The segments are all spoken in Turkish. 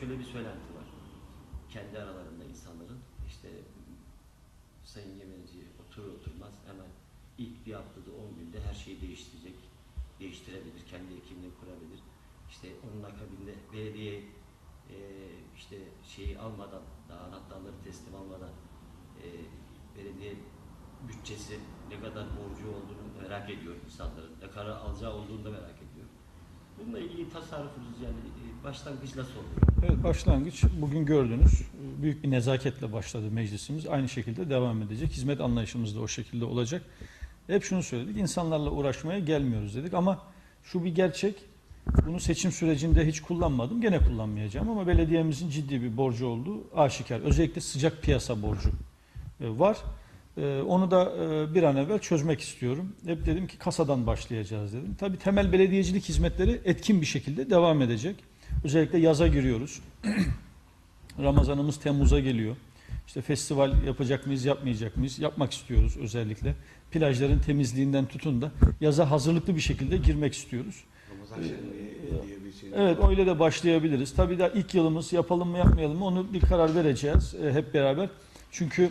Şöyle bir söylenti var. Kendi aralarında insanların işte Sayın Yemenci oturur oturmaz hemen ilk bir haftada 10 günde her şeyi değiştirecek, değiştirebilir, kendi ekibini kurabilir. İşte onun akabinde belediye e, işte şeyi almadan, daha anahtarları teslim almadan e, belediye bütçesi ne kadar borcu olduğunu merak ediyor insanların. Ne kadar alacağı olduğunu da merak ediyor. Bununla ilgili tasarrufumuz yani e, başlangıç nasıl olur? Evet başlangıç bugün gördünüz. Büyük bir nezaketle başladı meclisimiz. Aynı şekilde devam edecek. Hizmet anlayışımız da o şekilde olacak. Hep şunu söyledik. insanlarla uğraşmaya gelmiyoruz dedik ama şu bir gerçek. Bunu seçim sürecinde hiç kullanmadım. Gene kullanmayacağım ama belediyemizin ciddi bir borcu olduğu aşikar. Özellikle sıcak piyasa borcu e, var. E, Onu da e, bir an evvel çözmek istiyorum. Hep dedim ki kasadan başlayacağız dedim. Tabii temel belediyecilik hizmetleri etkin bir şekilde devam edecek. Özellikle yaza giriyoruz. Ramazanımız Temmuz'a geliyor. İşte festival yapacak mıyız, yapmayacak mıyız? Yapmak istiyoruz özellikle. Plajların temizliğinden tutun da yaza hazırlıklı bir şekilde girmek istiyoruz. Ramazan şenliği diye bir şey. Evet öyle de başlayabiliriz. Tabii daha ilk yılımız yapalım mı yapmayalım mı onu bir karar vereceğiz e, hep beraber. Çünkü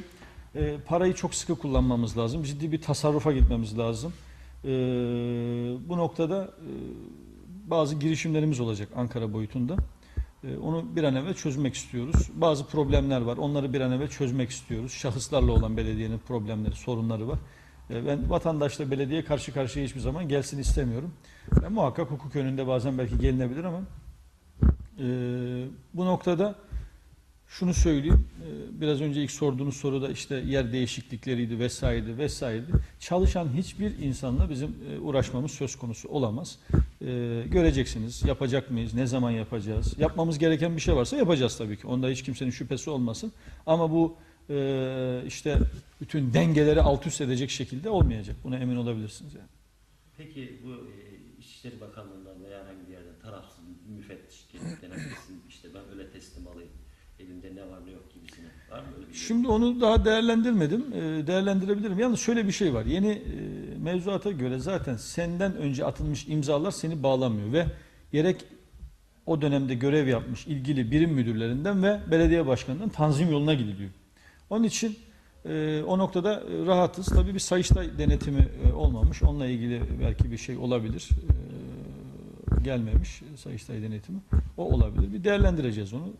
e, parayı çok sıkı kullanmamız lazım. Ciddi bir tasarrufa gitmemiz lazım. E, bu noktada e, bazı girişimlerimiz olacak Ankara boyutunda. E, onu bir an evvel çözmek istiyoruz. Bazı problemler var. Onları bir an evvel çözmek istiyoruz. Şahıslarla olan belediyenin problemleri, sorunları var. E, ben vatandaşla belediye karşı karşıya hiçbir zaman gelsin istemiyorum. Ya, muhakkak hukuk önünde bazen belki gelinebilir ama e, bu noktada şunu söyleyeyim. e, biraz önce ilk sorduğunuz soruda işte yer değişiklikleriydi vesaireydi vesaireydi. Çalışan hiçbir insanla bizim e, uğraşmamız söz konusu olamaz. E, göreceksiniz yapacak mıyız, ne zaman yapacağız. Yapmamız gereken bir şey varsa yapacağız tabii ki. Onda hiç kimsenin şüphesi olmasın. Ama bu işte bütün dengeleri alt üst edecek şekilde olmayacak. Buna emin olabilirsiniz yani. Peki bu İçişleri Bakanlığı'ndan veya herhangi bir yerden tarafsız müfettiş gelip işte ben öyle teslim alayım elimde ne var ne yok gibisine var mı öyle bir şey? Şimdi onu daha değerlendirmedim. Ee, Değerlendirebilirim. Yalnız şöyle bir şey var. Yeni e, mevzuata göre zaten senden önce atılmış imzalar seni bağlamıyor ve gerek o dönemde görev yapmış ilgili birim müdürlerinden ve belediye başkanından tanzim yoluna gidiliyor. Onun için e, o noktada e, rahatız. Tabii bir sayıştay denetimi e, olmamış. Onunla ilgili belki bir şey olabilir. E, gelmemiş sayıştay denetimi. O olabilir. Bir değerlendireceğiz onu.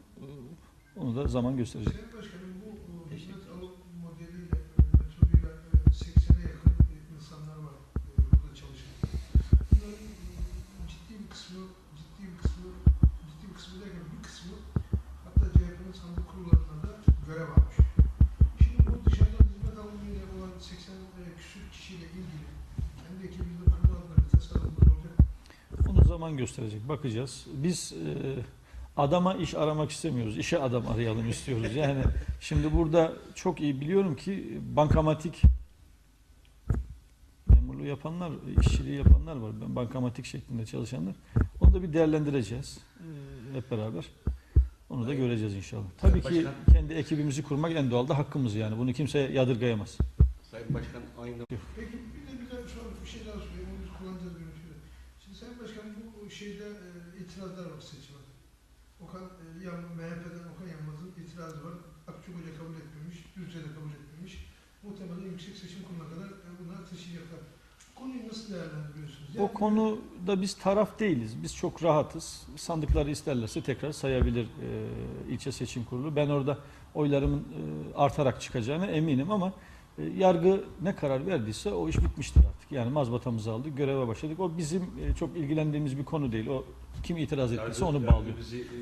Onu da zaman gösterecek. Sayın Başkanım bu hizmet alım modeliyle, e, metoduyla e, 80'e yakın e, insanlar var e, burada çalışan. Bunların ciddi bir kısmı, ciddi bir kısmı, ciddi bir kısmı derken bir kısmı hatta CHP'nin sandık kurullarında da görev almış. Şimdi bu dışarıdan hizmet alımıyla olan 80 e, küsür kişiyle ilgili kendi ekibinde kurma adına bir tasarruflar olacak. Onu zaman gösterecek. Bakacağız. Biz e, adama iş aramak istemiyoruz. İşe adam arayalım istiyoruz. Yani şimdi burada çok iyi biliyorum ki bankamatik memurluğu yapanlar, işçiliği yapanlar var. Ben bankamatik şeklinde çalışanlar. Onu da bir değerlendireceğiz. e, hep beraber. Onu da göreceğiz inşallah. Tabii ki Başkan. kendi ekibimizi kurmak en doğal da hakkımız yani. Bunu kimse yadırgayamaz. Sayın Başkan aynı Peki bir de bir de şu an bir şey daha söyleyeyim. Onu kullanacağız bir şey. Şimdi Sayın Başkanım bu şeyde e, itirazlar var seçimde. Okan, e, Yan, MHP'den Okan Yanmaz'ın itirazı var. Akçuk Hoca kabul etmemiş, Düzce de kabul etmemiş. Muhtemelen yüksek seçim kuruluna kadar e, bunlar taşıyacaklar. Konuyu nasıl değerlendiriyorsunuz? O konuda biz taraf değiliz. Biz çok rahatız. Sandıkları isterlerse tekrar sayabilir e, ilçe seçim kurulu. Ben orada oylarımın e, artarak çıkacağına eminim ama e, yargı ne karar verdiyse o iş bitmiştir artık. Yani mazbatamızı aldık, göreve başladık. O bizim e, çok ilgilendiğimiz bir konu değil. O kim itiraz ettiyse onu bağlıyor.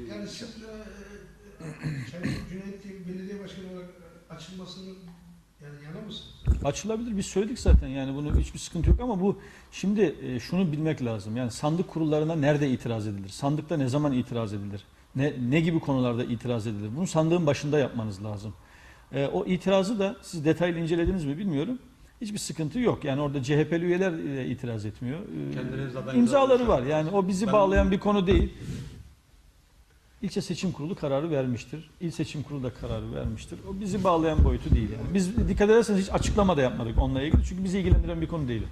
Yani siz e, e, Cüneyt Bey, belediye başkanı olarak e, açılmasını yani yana mısınız? Açılabilir. Biz söyledik zaten yani bunu hiçbir sıkıntı yok ama bu şimdi e, şunu bilmek lazım. Yani sandık kurullarına nerede itiraz edilir? Sandıkta ne zaman itiraz edilir? Ne, ne gibi konularda itiraz edilir? Bunu sandığın başında yapmanız lazım. E, o itirazı da siz detaylı incelediniz mi bilmiyorum. Hiçbir sıkıntı yok. Yani orada CHP'li üyeler e, itiraz etmiyor. E, Kendileri zaten imzaları imzalamışlar. var. Yani o bizi Ben- bağlayan bir konu değil. İlçe seçim kurulu kararı vermiştir. İl seçim kurulu da kararı vermiştir. O bizi bağlayan boyutu değil yani. Biz dikkat ederseniz hiç açıklama da yapmadık onunla ilgili. Çünkü bizi ilgilendiren bir konu değil.